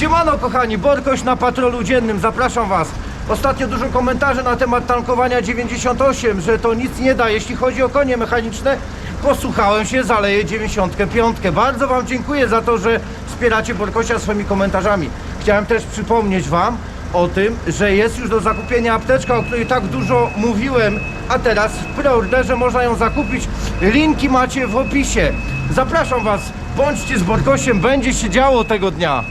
Siemano kochani, Borkoś na patrolu dziennym, zapraszam Was. Ostatnio dużo komentarzy na temat tankowania 98, że to nic nie da, jeśli chodzi o konie mechaniczne. Posłuchałem się, zaleję 95. Bardzo Wam dziękuję za to, że wspieracie Borkosia swoimi komentarzami. Chciałem też przypomnieć Wam o tym, że jest już do zakupienia apteczka, o której tak dużo mówiłem, a teraz w preorderze można ją zakupić. Linki macie w opisie. Zapraszam Was, bądźcie z Borkosiem, będzie się działo tego dnia.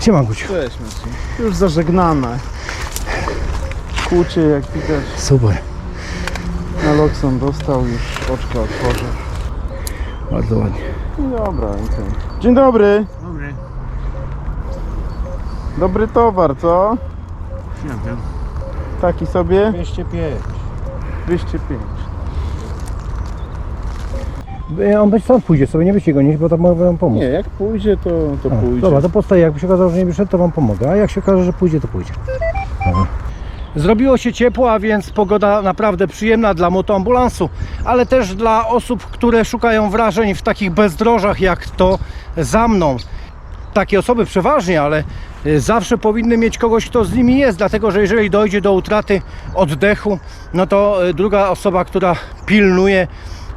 Siema Guciu. Cześć Maciej. Już zażegnane. Kłucie jak widać. Super, Naloxon dostał, już oczka otworzy. bardzo ładnie. Dobra. Dzień dobry. Dobry. Dobry towar, co? Taki sobie? 205. 205. On być stąd pójdzie sobie, nie byście go nieść, bo tam mogę wam pomóc. Nie, jak pójdzie, to, to A, pójdzie. Dobra, to postaje. Jakby się okazało, że nie wyszedł, to wam pomogę. A jak się okaże, że pójdzie, to pójdzie. Dobra. Zrobiło się ciepło, a więc pogoda naprawdę przyjemna dla motoambulansu, ale też dla osób, które szukają wrażeń w takich bezdrożach jak to za mną. Takie osoby przeważnie, ale y, zawsze powinny mieć kogoś, kto z nimi jest, dlatego że jeżeli dojdzie do utraty oddechu, no to y, druga osoba, która pilnuje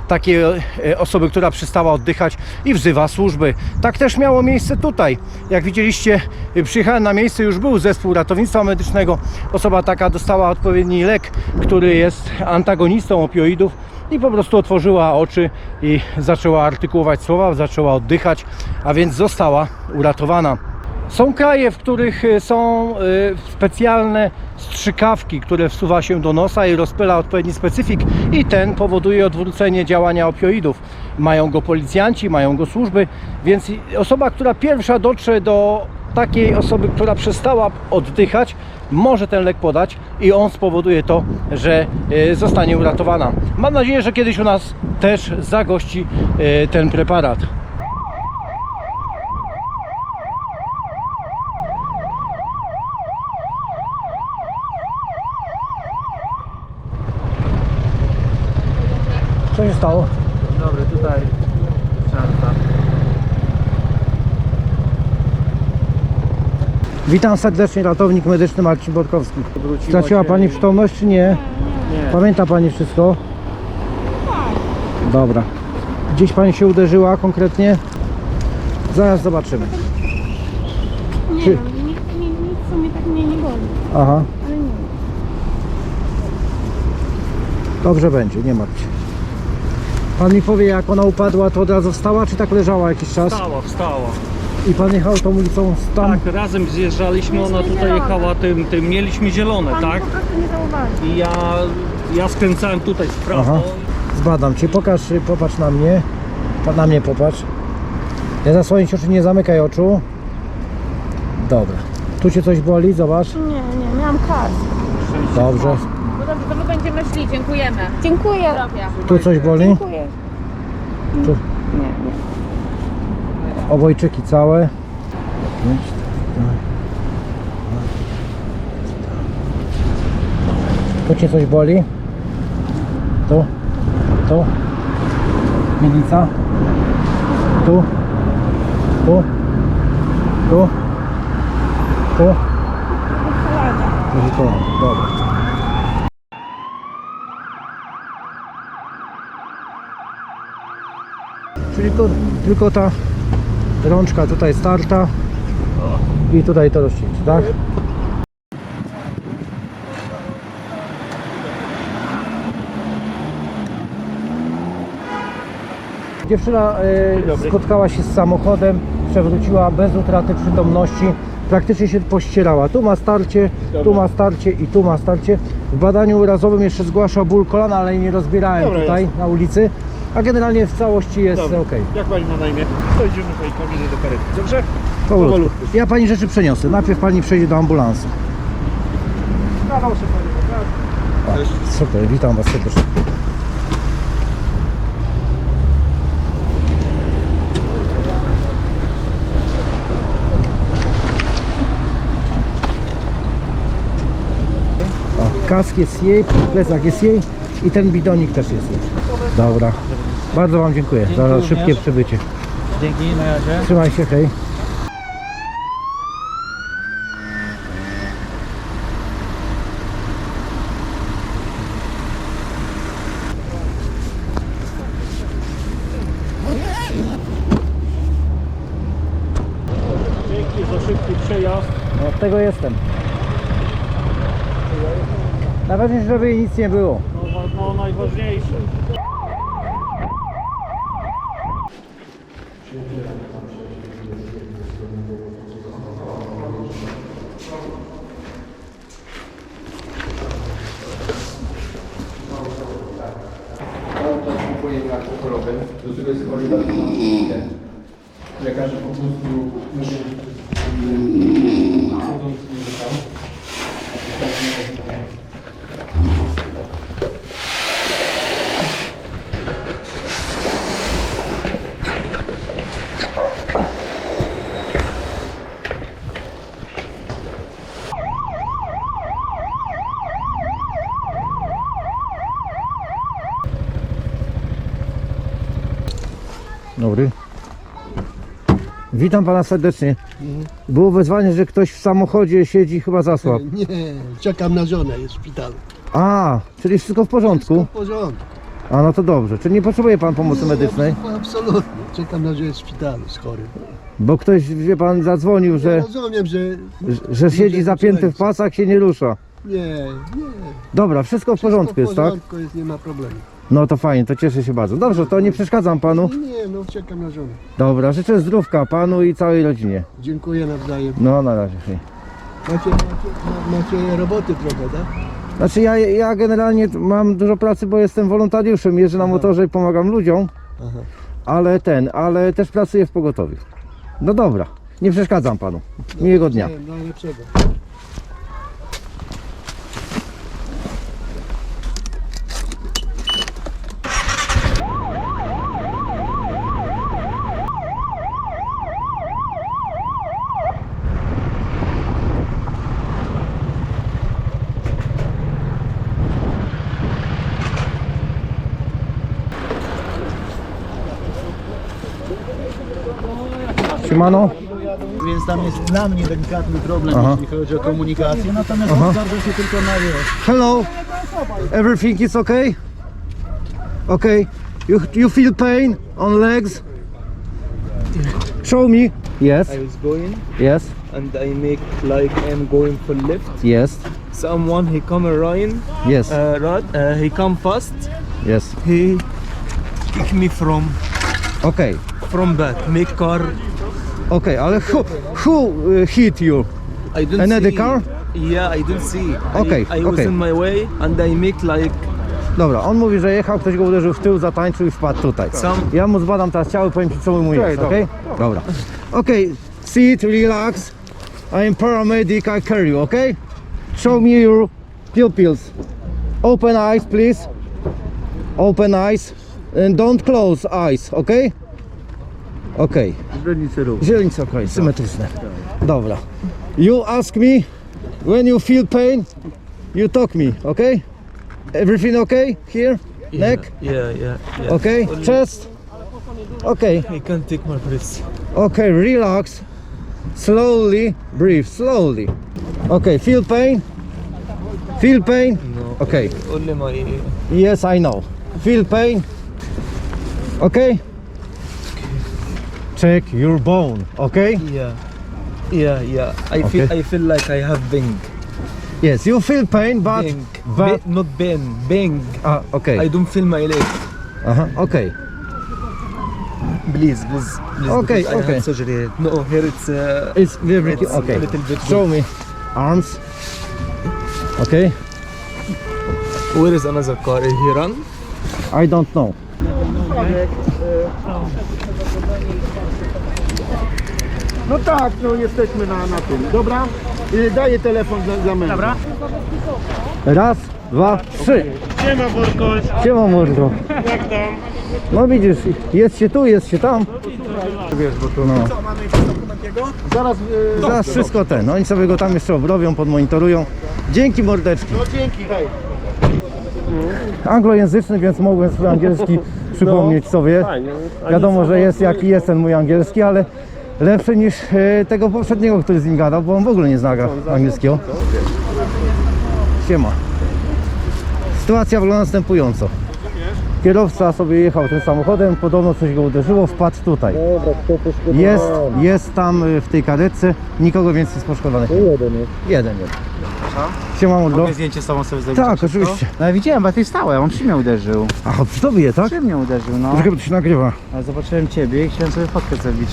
takiej e, osoby, która przestała oddychać i wzywa służby. Tak też miało miejsce tutaj. Jak widzieliście, przyjechałem na miejsce, już był zespół ratownictwa medycznego. Osoba taka dostała odpowiedni lek, który jest antagonistą opioidów i po prostu otworzyła oczy i zaczęła artykułować słowa, zaczęła oddychać, a więc została uratowana. Są kraje, w których y, są y, specjalne strzykawki, które wsuwa się do nosa i rozpyla odpowiedni specyfik i ten powoduje odwrócenie działania opioidów. Mają go policjanci, mają go służby, więc osoba, która pierwsza dotrze do takiej osoby, która przestała oddychać, może ten lek podać i on spowoduje to, że y, zostanie uratowana. Mam nadzieję, że kiedyś u nas też zagości ten preparat. Co się stało? Dobry, tutaj szansa. Witam serdecznie, ratownik medyczny Marcin Borkowski. Wróciła Straciła się Pani i- przytomność czy nie? Nie. Pamięta Pani wszystko? Dobra. Gdzieś Pani się uderzyła konkretnie? Zaraz zobaczymy. Nie Czy- wiem, nic, nic, nic w sumie tak mnie nie boli, Aha, ale nie. dobrze będzie, nie martw się. Pan mi powie, jak ona upadła, to od razu wstała, czy tak leżała jakiś czas? Wstała, wstała. I Pan jechał tą ulicą tam? Tak, razem zjeżdżaliśmy, ona tutaj jechała tym, tym, mieliśmy zielone, Pan tak? po prostu nie zauważył. I ja, ja skręcałem tutaj w prawo. Aha. Zbadam Cię, pokaż, y, popatrz na mnie. Pa- Na mnie popatrz. Nie zasłonić oczu, nie zamykaj oczu. Dobra. Tu Cię coś boli? Zobacz. Nie, nie, miałam kask. Dobrze. No dobrze, to my będziemy szli, dziękujemy. Dziękuję. Zdrowia. Tu coś boli? Dziękuję. Tu Nie, nie. Obojczyki całe. Tu Cię coś boli? Tu? Tu? Milica? Tu? Tu? Tu? Tu? To, dobra. Czyli to, tylko ta rączka tutaj starta i tutaj to rozcięcie, tak? Dziewczyna e, spotkała się z samochodem, przewróciła bez utraty przytomności. Praktycznie się pościerała. Tu ma starcie, tu ma starcie i tu ma starcie. W badaniu urazowym jeszcze zgłasza ból kolana, ale nie rozbierałem Dobra, tutaj na ulicy. A generalnie w całości jest Dobra. ok. Jak pani ma na imię? To idziemy tutaj kamienie do karetki. Dobrze? Powolutku. Ja pani rzeczy przeniosę. Najpierw pani przejdzie do ambulansu. Kawał się pani pokaże. Super, witam was serdecznie. O, kask jest jej, plecak jest jej i ten bidonik też jest jej. Dobra. Bardzo wam dziękuję za również. szybkie przybycie. Dzięki, na razie. Trzymaj się, hej. Dzięki za szybki przejazd. No, Od tego jestem. Najważniejsze, żeby jej nic nie było. No, no najważniejsze. Pojemnik alkoholowy, do tego jest chory na. Lekarze po prostu muszą Witam pana serdecznie. Było wezwanie, że ktoś w samochodzie siedzi chyba zasłab. Nie, czekam na żonę, jest w szpitalu. A, czyli wszystko w porządku? W porządku. A no to dobrze. Czy nie potrzebuje pan pomocy medycznej? Nie, Absolutnie. Czekam na żonę jest w szpitalu z chorym. Bo ktoś, wie pan, zadzwonił, że, Rozumiem, że... że, że siedzi zapięty w pasach, się nie rusza. Nie, nie. Dobra, wszystko w porządku jest, w tak? porządku jest, nie ma problemu. No to fajnie, to cieszę się bardzo. Dobrze, to nie przeszkadzam panu. Nie, no czekam na żonę. Dobra, życzę zdrówka panu i całej rodzinie. Dziękuję nawzajem. No na razie. hej. Macie, macie, ma- macie roboty trochę, tak? Znaczy ja, ja generalnie mam dużo pracy, bo jestem wolontariuszem, jeżdżę na motorze i pomagam ludziom, Aha. ale ten, ale też pracuję w pogotowiu. No dobra, nie przeszkadzam panu. Miłego dnia. Najlepszego. Siemano. Więc tam jest dla mnie delikatny problem, Aha. jeśli chodzi o komunikację, natomiast oskarżę się tylko na wiesz. Hello. Everything is okay? Okay. You, you feel pain on legs? Show me. Yes. I was going Yes. and I make like I'm going for lift. Yes. Someone he come around, Yes. uh, right, uh, he come fast. Yes. He kick me from Okay. from back. Make car. Okay, ale who, who uh, hit you? I don't Another see. car? Yeah, I don't see. Okay, I, I was okay. in my way and I make like Dobra, on mówi, że jechał, ktoś go uderzył w tył, zatańczył i wpadł tutaj. Sam- Ja mu zbadam teraz ciało i powiem ci co mu jest, okej? Dobra. Okej, sit, relax. I am paramedic, I carry you, okay? Show me your pupils. Open eyes, please. Open eyes. And don't close eyes, okay? Okej. Źrenicy ruch. Źrenice okej, symetryczne. Dobra. You ask me when you feel pain, you talk me, okay? Everything okay here? Neck? yeah, yeah, yeah. Okay? Chest? Okay. I can't take my breath. Okay, relax. Slowly breathe, slowly. Okay, feel pain? Feel pain? No. Okay. Only my Yes, I know. Feel pain? Okay? Check your bone, okay? yeah. Yeah, yeah. I feel I feel like I have bang. Yes, you feel pain, but... bang. but Ba- not bang. Bang. ah, okay. I don't feel my leg. Aha, okej. Please, please, please. Okay, I okay. surgery. No, here it's uh, It's very It's okay. a little bit Show me arms. Okay. where is another car here on? I don't know. No tak, no jesteśmy na, na tym. Dobra, y, daję telefon dla, dla męża. Dobra. Raz, dwa, trzy. Siema Borkoś, Siema mordo. jak tam? No widzisz, jest się tu, jest się tam. Wiesz, bo to... No. Zaraz... Y, Zaraz wszystko ten. Oni sobie go tam jeszcze obrobią, podmonitorują. Dzięki mordeczki. no dzięki, hej. Anglojęzyczny, więc mogłem swój angielski przypomnieć sobie. Wiadomo, że jest jaki jest ten mój angielski, ale lepszy niż e, tego poprzedniego, który z nim gadał, bo on w ogóle nie zna angielskiego. Siema. Sytuacja wygląda następująco. Kierowca sobie jechał tym samochodem, podobno coś go uderzyło, wpadł tutaj. Jest, jest tam y, w tej karetce, nikogo więcej z poszkodowanych. Jeden jest. Jeden jest. Siema mordo. zdjęcie z tobą sobie zrobić. Tak, oczywiście. No ja widziałem, bo ty stałeś, on przy mnie uderzył. Aha, przy tobie, tak? Przy mnie uderzył, no. Troszkę to się nagrywa. Ale zobaczyłem ciebie i chciałem sobie fotkę zrobić.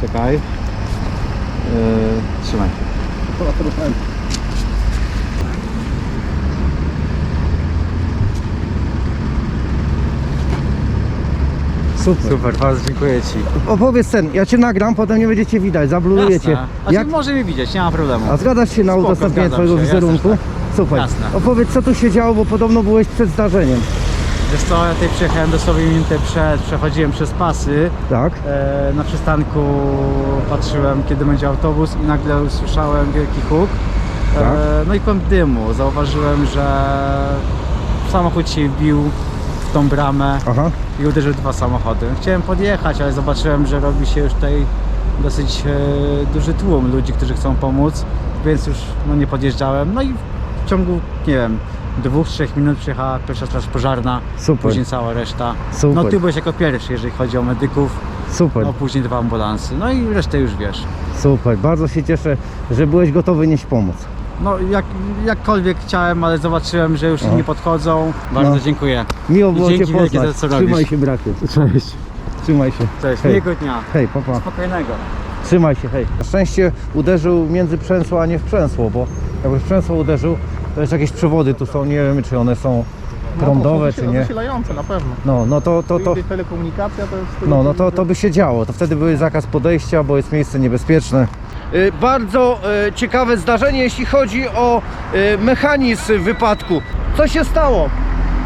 Czekaj. Yy, trzymaj. Super. Super, bardzo dziękuję ci. Opowiedz ten, ja cię nagram, potem nie będziecie widać, zablurujecie. Jasne. A Jak, może mnie widzieć, nie ma problemu. a zgadzasz się na Spoko, udostępnienie zgadzam twojego się, wizerunku? jasne, Super. Jasne. Opowiedz co tu się działo, bo podobno byłeś przed zdarzeniem. Wiesz co, ja tutaj przyjechałem dosłownie minutę przed, przechodziłem przez pasy. Tak? E, na przystanku patrzyłem, kiedy będzie autobus i nagle usłyszałem wielki huk. E, Tak. no i kąt dymu. Zauważyłem, że samochód się wbił tą bramę Aha. i uderzył dwa samochody. Chciałem podjechać, ale zobaczyłem, że robi się już tutaj dosyć e, duży tłum ludzi, którzy chcą pomóc, więc już no, nie podjeżdżałem. No i w ciągu, nie wiem, dwóch, trzech minut przyjechała pierwsza straż pożarna, Super. później cała reszta. Super. No ty byłeś jako pierwszy, jeżeli chodzi o medyków, Super, no później dwa ambulansy, no i resztę już wiesz. super. Bardzo się cieszę, że byłeś gotowy nieść pomoc. No jak, jakkolwiek chciałem, ale zobaczyłem, że już No. nie podchodzą. Bardzo No. dziękuję. Miło było Dzięki cię wielkie poznać. za co Trzymaj robisz. się braku. Cześć. Trzymaj się. Cześć, Hej. miłego dnia. Hej, papa. Spokojnego. Trzymaj się, hej. Na szczęście uderzył między przęsło, a nie w przęsło, bo jakby w przęsło uderzył, to jeszcze jakieś przewody tu są, nie wiem czy one są prądowe, czy nie. Zasilające na pewno. No, no to, to, to, Telekomunikacja to jest... no, no to, to by się działo. To wtedy były zakaz podejścia, bo jest miejsce niebezpieczne. Bardzo e, ciekawe zdarzenie, jeśli chodzi o e, mechanizm wypadku. Co się stało?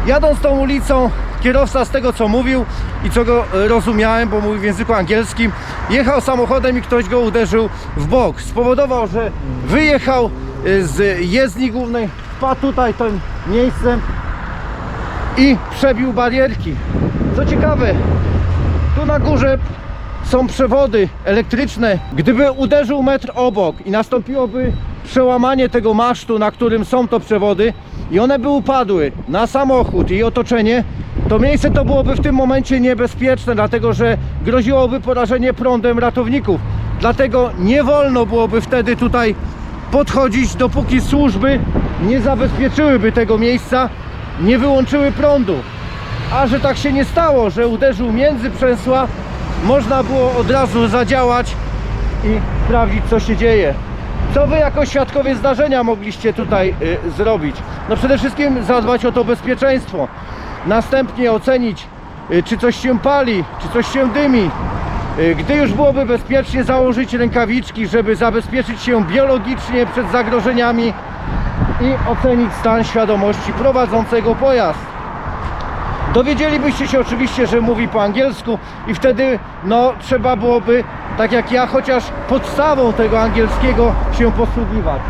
Jadąc tą ulicą, kierowca z tego co mówił i co go rozumiałem, bo mówił w języku angielskim, jechał samochodem i ktoś go uderzył w bok. Spowodował, że wyjechał z jezdni głównej, wpadł tutaj tym miejscem i przebił barierki. Co ciekawe, tu na górze są przewody elektryczne. Gdyby uderzył metr obok i nastąpiłoby przełamanie tego masztu, na którym są to przewody i one by upadły na samochód i otoczenie, to miejsce to byłoby w tym momencie niebezpieczne, dlatego że groziłoby porażenie prądem ratowników. Dlatego nie wolno byłoby wtedy tutaj podchodzić, dopóki służby nie zabezpieczyłyby tego miejsca, nie wyłączyły prądu. A że tak się nie stało, że uderzył między przęsła, można było od razu zadziałać i sprawdzić co się dzieje. Co wy jako świadkowie zdarzenia mogliście tutaj y, zrobić? No przede wszystkim zadbać o to bezpieczeństwo. Następnie ocenić y, czy coś się pali, czy coś się dymi. Y, Gdy już byłoby bezpiecznie założyć rękawiczki, żeby zabezpieczyć się biologicznie przed zagrożeniami i ocenić stan świadomości prowadzącego pojazd. Dowiedzielibyście się oczywiście, że mówi po angielsku i wtedy no trzeba byłoby, tak jak ja, chociaż podstawą tego angielskiego się posługiwać.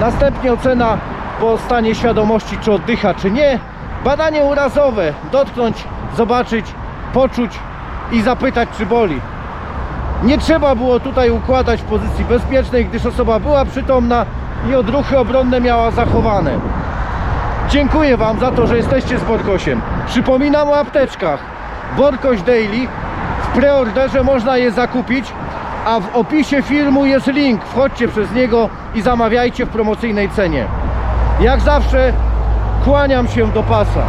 Następnie ocena po stanie świadomości, czy oddycha, czy nie. Badanie urazowe, dotknąć, zobaczyć, poczuć i zapytać, czy boli. Nie trzeba było tutaj układać w pozycji bezpiecznej, gdyż osoba była przytomna i odruchy obronne miała zachowane. Dziękuję Wam za to, że jesteście z Borkosiem. Przypominam o apteczkach. Borkoś Daily. W preorderze można je zakupić, a w opisie filmu jest link. Wchodźcie przez niego i zamawiajcie w promocyjnej cenie. Jak zawsze kłaniam się do pasa.